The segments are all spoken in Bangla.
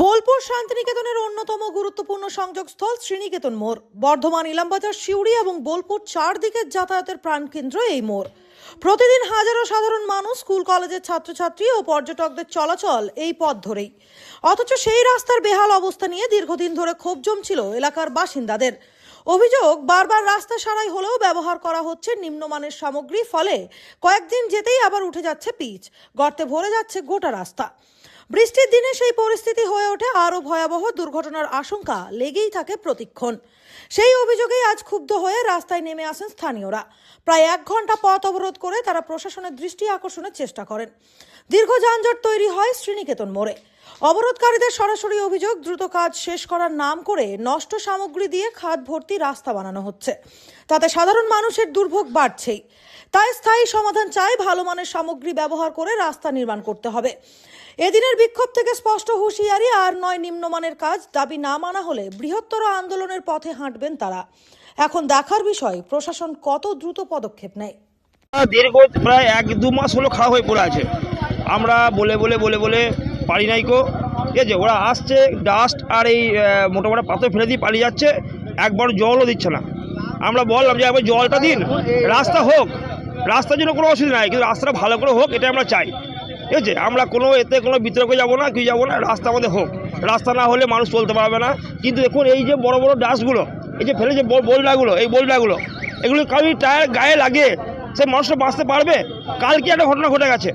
বোলপুর শান্তিনিকেতনের অন্যতম গুরুত্বপূর্ণ সংযোগস্থল শ্রীনিকেতন মোড়। বর্ধমান ইলামবাজার, সিউড়ি এবং বোলপুর চারদিকের যাতায়াতের প্রাণকেন্দ্র এই মোড়। প্রতিদিন হাজারো সাধারণ মানুষ, স্কুল, কলেজের ছাত্রছাত্রী ও পর্যটকদের চলাচল এই পথ ধরেই। অথচ সেই রাস্তার বেহাল অবস্থা নিয়ে দীর্ঘদিন ধরে ক্ষোভ জমছিল এলাকার বাসিন্দাদের। অভিযোগ, বারবার রাস্তা সারাই হলেও ব্যবহার করা হচ্ছে নিম্নমানের সামগ্রী, ফলে কয়েকদিন যেতেই আবার উঠে যাচ্ছে পিচ। গর্তে ভরে যাচ্ছে গোটা রাস্তা। বৃষ্টির দিনে সেই পরিস্থিতি হয়ে ওঠে আরও ভয়াবহ দুর্ঘটনার আশঙ্কা, লেগেই থাকে প্রতিক্ষণ। সেই অভিযোগেই আজ ক্ষুব্ধ হয়ে রাস্তায় নেমে আসেন স্থানীয়রা। প্রায় এক ঘণ্টা পথ অবরোধ করে তারা প্রশাসনের দৃষ্টি আকর্ষণের চেষ্টা করেন। দীর্ঘ যানজট তৈরি হয় শ্রীনিকেতন মোড়ে। অবরোধকারীদের সরাসরি অভিযোগ, দ্রুত কাজ শেষ করার নাম করে নষ্ট সামগ্রী দিয়ে খাদ ভর্তি রাস্তা বানানো হচ্ছে। তাতে সাধারণ মানুষের দুর্ভোগ বাড়ছেই। তাই স্থায়ী সমাধান চাই, ভালো মানের সামগ্রী ব্যবহার করে রাস্তা নির্মাণ করতে হবে। এদিনের বিক্ষোভ থেকে স্পষ্ট হুঁশিয়ারি আর নয় নিম্নমানের কাজ দাবি না মানা হলে বৃহত্তর আন্দোলনের পথে হাঁটবেন তারা। এখন দেখার বিষয় প্রশাসন কত দ্রুত পদক্ষেপ নেয়? দীর্ঘ প্রায় এক দু মাস হলো খাওয়া হয়ে পড়ে আছে। আমরা বলে বলে বলে বলে পারি নাই কো। ঠিক আছে ওরা আসছে ডাস্ট আর এই আহ, মোটা মোটা পাথর ফেলে দিয়ে পালিয়ে যাচ্ছে। একবার জলও দিচ্ছে না। আমরা বললাম যে একবার জলটা দিন রাস্তা হোক। রাস্তার জন্য কোনো অসুবিধা নাই কিন্তু রাস্তাটা ভালো করে হোক এটা আমরা চাই। ঠিক আছে? আমরা কোনো এতে কোনো বিতর্কে যাব না কি যাব না রাস্তা আমাদের হোক। রাস্তা না হলে মানুষ চলতে পারবে না। কিন্তু দেখুন এই যে বড় বড় ডাস্টগুলো এই যে ফেলে যে বল- বোলডাগুলো এই বোলডাগুলো এগুলো কারোর টায়ার গায়ে লাগে সে মানুষটা বাঁচতে পারবে? কালকে একটা ঘটনা ঘটে গেছে।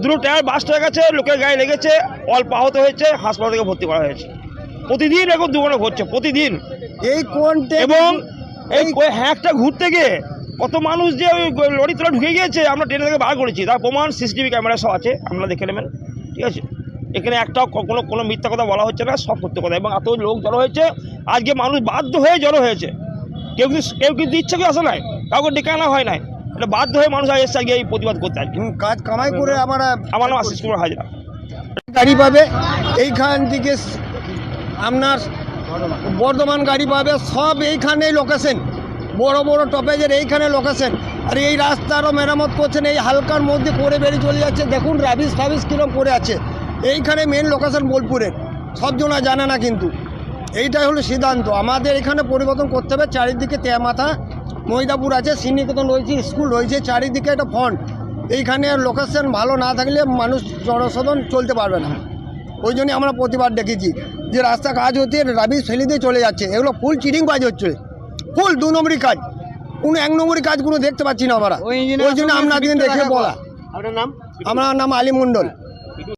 দুটো টায়ার বাস্ট হয়ে গেছে লোকের গায়ে লেগেছে অল্প আহত হয়েছে হাসপাতাল থেকে ভর্তি করা হয়েছে। প্রতিদিন এখন দুর্ঘটনা ঘটছে প্রতিদিন। এই কোন এবং এই ওই হ্যাকটা ঘুরতে গিয়ে কত মানুষ যে ওই লরি তোলা ঢুকে গিয়েছে আমরা ট্রেনে থেকে বার করেছি। তার প্রমাণ সিসিটিভি ক্যামেরা সব আছে আপনারা দেখে নেবেন ঠিক আছে? এখানে একটাও কোনো কোনো মিথ্যা কথা বলা হচ্ছে না সব সত্য কথা। এবং এত লোক জড়ো হয়েছে আজকে মানুষ বাধ্য হয়ে জড়ো হয়েছে। কেউ কিন্তু কেউ কিন্তু ইচ্ছা করে আসে নাই কাউকে ডেকে আনা হয় নাই। এটা বাধ্য হয়ে মানুষ আজ এসছে আজকে এই প্রতিবাদ করতে হুম, কাজ কামাই করে আমরা আমার নাম আশিস কুমার হাজরা। গাড়ি পাবে এইখান থেকে আপনার বর্ধমান গাড়ি পাবে সব এইখানেই লোকেশন বড় বড় টপেজের এইখানে লোকেশন আর এই রাস্তারও মেরামত করছেন, এই হালকার মধ্যে করে বেরিয়ে চলে যাচ্ছে। দেখুন রাবিস ফাবিস কিরম পড়ে আছে। এইখানে মেন লোকেশন বোলপুরের। সব জনা না কিন্তু। এইটাই হলো সিদ্ধান্ত। আমাদের এখানে পরিবর্তন করতে হবে। চারিদিকে তেমাথা মহিদাপুর আছে, শ্রীনিকেতন রয়েছে, স্কুল রয়েছে, চারিদিকে একটা ফন্ড এইখানে লোকেশন ভালো না থাকলে মানুষ জনসাধারণ চলতে পারবে না। ওই জন্যই আমরা প্রতিবাদ দেখেছি যে রাস্তা কাজ হচ্ছে, রাবিশ ফেলে দিয়ে চলে যাচ্ছে। এগুলো ফুল চিটিং কাজ হচ্ছে। ফুল দু নম্বরই কাজ। কোনো এক নম্বরই কাজ কোনো দেখতে পাচ্ছি না আমরা। ওই জন্য আপনাদের দেখে বলা। আপনার নাম? আমার নাম আলী মণ্ডল।